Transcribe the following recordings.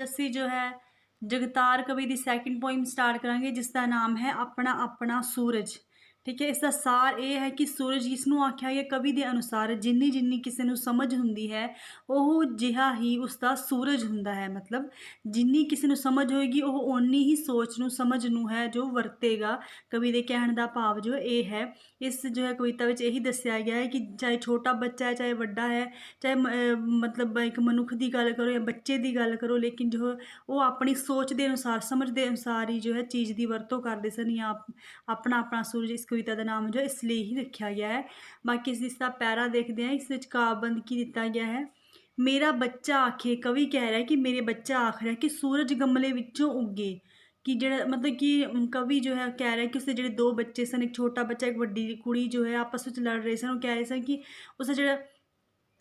ਅਸੀਂ ਜੋ ਹੈ ਜਗਤਾਰ ਕਵੀ ਦੀ ਸੈਕਿੰਡ ਪੋਇਮ ਸਟਾਰਟ ਕਰਾਂਗੇ ਜਿਸ ਦਾ ਨਾਮ ਹੈ ਆਪਣਾ ਆਪਣਾ ਸੂਰਜ। ਠੀਕ ਹੈ ਇਸ ਦਾ ਸਾਰ ਇਹ ਹੈ ਕਿ ਸੂਰਜ ਇਸ ਨੂੰ ਆਖਿਆ ਗਿਆ ਕਵੀ ਦੇ ਅਨੁਸਾਰ ਜਿੰਨੀ ਜਿੰਨੀ ਕਿਸੇ ਨੂੰ ਸਮਝ ਹੁੰਦੀ ਹੈ, ਉਹ ਜਿਹਾ ਹੀ ਉਸ ਦਾ ਸੂਰਜ ਹੁੰਦਾ ਹੈ। ਮਤਲਬ ਜਿੰਨੀ ਕਿਸੇ ਨੂੰ ਸਮਝ ਹੋਏਗੀ, ਉਹ ਓਨੀ ਹੀ ਸੋਚ ਨੂੰ, ਸਮਝ ਨੂੰ ਹੈ ਜੋ ਵਰਤੇਗਾ। ਕਵੀ ਦੇ ਕਹਿਣ ਦਾ ਭਾਵ ਜੋ ਇਹ ਹੈ, ਇਸ ਜੋ ਹੈ ਕਵਿਤਾ ਵਿੱਚ ਇਹੀ ਦੱਸਿਆ ਗਿਆ ਹੈ ਕਿ ਚਾਹੇ ਛੋਟਾ ਬੱਚਾ ਹੈ, ਚਾਹੇ ਵੱਡਾ ਹੈ, ਚਾਹੇ ਮ- ਮਤਲਬ ਇੱਕ ਮਨੁੱਖ ਦੀ ਗੱਲ ਕਰੋ ਜਾਂ ਬੱਚੇ ਦੀ ਗੱਲ ਕਰੋ, ਲੇਕਿਨ ਜੋ ਉਹ ਆਪਣੀ ਸੋਚ ਦੇ ਅਨੁਸਾਰ, ਸਮਝ ਦੇ ਅਨੁਸਾਰ ਹੀ ਜੋ ਹੈ ਚੀਜ਼ ਦੀ ਵਰਤੋਂ ਕਰਦੇ ਸਨ ਜਾਂ ਆਪਣਾ ਆਪਣਾ ਸੂਰਜ ਇਸ ਕਵਿਤਾ ਦਾ ਨਾਮ ਜੋ ਹੈ ਇਸ ਲਈ ਹੀ ਰੱਖਿਆ ਗਿਆ ਹੈ। ਬਾਕੀ ਇਸ ਇਸ ਦਾ ਪੈਰਾ ਦੇਖਦੇ ਹਾਂ। ਇਸ ਵਿੱਚ ਕਾਬੰਦ ਕੀ ਦਿੱਤਾ ਗਿਆ ਹੈ? ਮੇਰਾ ਬੱਚਾ ਆਖੇ ਕਵੀ ਕਹਿ ਰਿਹਾ ਕਿ ਮੇਰੇ ਬੱਚਾ ਆਖ ਰਿਹਾ ਕਿ ਸੂਰਜ ਗਮਲੇ ਵਿੱਚੋਂ ਉੱਗੇ। ਕਿ ਜਿਹੜਾ ਮਤਲਬ ਕਿ ਅਮ, ਕਵੀ ਜੋ ਹੈ ਕਹਿ ਰਿਹਾ ਕਿ ਉਸਦੇ ਜਿਹੜੇ ਦੋ ਬੱਚੇ ਸਨ ਇੱਕ ਛੋਟਾ ਬੱਚਾ ਇੱਕ ਵੱਡੀ ਕੁੜੀ ਜੋ ਹੈ ਆਪਸ ਵਿੱਚ ਲੜ ਰਹੇ ਸਨ। ਉਹ ਕਹਿ ਰਹੇ ਸਨ ਕਿ ਉਸਦਾ ਜਿਹੜਾ ਜੋ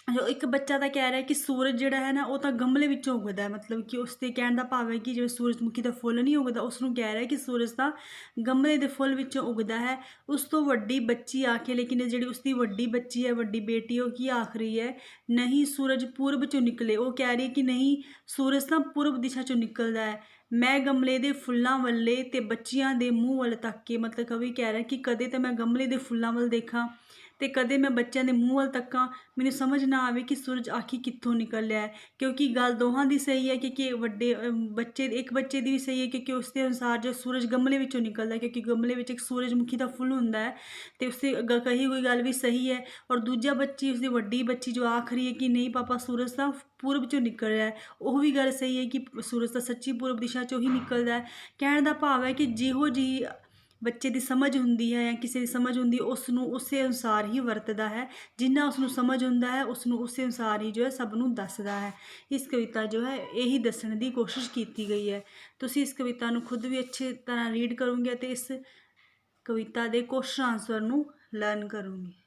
ਇੱਕ ਬੱਚਾ ਤਾਂ ਕਹਿ ਰਿਹਾ ਕਿ ਸੂਰਜ ਜਿਹੜਾ ਹੈ ਨਾ, ਉਹ ਤਾਂ ਗਮਲੇ ਵਿੱਚੋਂ ਉੱਗਦਾ ਮਤਲਬ ਕਿ ਉਸ 'ਤੇ ਕਹਿਣ ਦਾ ਭਾਵ ਹੈ ਕਿ ਜਿਵੇਂ ਸੂਰਜਮੁਖੀ ਦਾ ਫੁੱਲ ਨਹੀਂ ਉੱਗਦਾ ਉਸ ਨੂੰ ਕਹਿ ਰਿਹਾ ਕਿ ਸੂਰਜ ਤਾਂ ਗਮਲੇ ਦੇ ਫੁੱਲ ਵਿੱਚੋਂ ਉੱਗਦਾ ਹੈ। ਉਸ ਤੋਂ ਵੱਡੀ ਬੱਚੀ ਆ ਕੇ, ਲੇਕਿਨ ਜਿਹੜੀ ਉਸ ਦੀ ਵੱਡੀ ਬੱਚੀ ਹੈ, ਵੱਡੀ ਬੇਟੀ, ਉਹ ਕੀ ਆਖ ਰਹੀ ਹੈ? ਨਹੀਂ, ਸੂਰਜ ਪੂਰਬ ਚੋਂ ਨਿਕਲੇ। ਉਹ ਕਹਿ ਰਹੀ ਹੈ ਕਿ ਨਹੀਂ, ਸੂਰਜ ਤਾਂ ਪੂਰਬ ਦਿਸ਼ਾ ਚੋਂ ਨਿਕਲਦਾ ਹੈ। ਮੈਂ ਗਮਲੇ ਦੇ ਫੁੱਲਾਂ ਵੱਲੇ ਤੇ ਬੱਚਿਆਂ ਦੇ ਮੂੰਹ ਵੱਲ ਤੱਕ ਕੇ ਮਤਲਬ ਕਵੀ ਕਹਿ ਰਿਹਾ ਕਿ ਕਦੇ ਤਾਂ ਮੈਂ ਗਮਲੇ ਦੇ ਫੁੱਲਾਂ ਵੱਲ ਦੇਖਾਂ ਤੇ ਕਦੇ ਮੈਂ ਬੱਚਿਆਂ ਦੇ ਮੂੰਹ ਵੱਲ ਤੱਕਾਂ। ਮੈਨੂੰ ਸਮਝ ਨਾ ਆਵੇ ਕਿ ਸੂਰਜ ਆਖੀ ਕਿੱਥੋਂ ਨਿਕਲਿਆ ਹੈ, ਕਿਉਂਕਿ ਗੱਲ ਦੋਹਾਂ ਦੀ ਸਹੀ ਹੈ ਕਿ ਕਿ ਵੱਡੇ ਬੱਚੇ, ਇੱਕ ਬੱਚੇ ਦੀ ਵੀ ਸਹੀ ਹੈ ਕਿਉਂਕਿ ਉਸ ਦੇ ਅਨੁਸਾਰ ਜੋ ਸੂਰਜ ਗਮਲੇ ਵਿੱਚੋਂ ਨਿਕਲਦਾ ਕਿਉਂਕਿ ਗਮਲੇ ਵਿੱਚ ਇੱਕ ਸੂਰਜਮੁਖੀ ਦਾ ਫੁੱਲ ਹੁੰਦਾ ਹੈ ਤੇ ਉਸ ਦੀ ਕਹੀ ਹੋਈ ਗੱਲ ਵੀ ਸਹੀ ਹੈ ਔਰ ਦੂਜਾ ਬੱਚੀ ਉਸ ਦੀ ਵੱਡੀ ਬੱਚੀ ਜੋ ਆਖ ਰਹੀ ਹੈ ਕਿ ਨਹੀਂ, ਪਾਪਾ ਸੂਰਜ ਤਾਂ ਪੂਰਬ ਚੋਂ ਨਿਕਲ ਰਿਹਾ ਹੈ, ਉਹ ਵੀ ਗੱਲ ਸਹੀ ਹੈ ਕਿ ਸੂਰਜ ਤਾਂ ਸੱਚੀ ਪੂਰਬ ਦਿਸ਼ਾ ਚੋਂ ਹੀ ਨਿਕਲਦਾ ਕਹਿਣ ਦਾ ਭਾਵ ਹੈ ਕਿ ਜਿਹੋ ਜਿਹੀ ਬੱਚੇ ਦੀ ਸਮਝ ਹੁੰਦੀ ਹੈ ਜਾਂ ਕਿਸੇ ਦੀ ਸਮਝ ਹੁੰਦੀ ਹੈ ਉਸ ਨੂੰ ਉਸੇ ਅਨੁਸਾਰ ਹੀ ਵਰਤਦਾ ਹੈ। ਜਿੰਨਾ ਉਸ ਨੂੰ ਸਮਝ ਹੁੰਦਾ ਹੈ ਉਸ ਨੂੰ ਉਸੇ ਅਨੁਸਾਰ ਹੀ ਜੋ ਹੈ ਸਭ ਨੂੰ ਦੱਸਦਾ ਹੈ। ਇਸ ਕਵਿਤਾ ਜੋ ਹੈ, ਇਹੀ ਦੱਸਣ ਦੀ ਕੋਸ਼ਿਸ਼ ਕੀਤੀ ਗਈ ਹੈ। ਤੁਸੀਂ ਇਸ ਕਵਿਤਾ ਨੂੰ ਖੁਦ ਵੀ ਅੱਛੀ ਤਰ੍ਹਾਂ ਰੀਡ ਕਰੋਗੇ ਅਤੇ ਇਸ ਕਵਿਤਾ ਦੇ ਕੁਐਸਚਨ ਆਨਸਰ ਨੂੰ ਲਰਨ ਕਰੋਗੇ।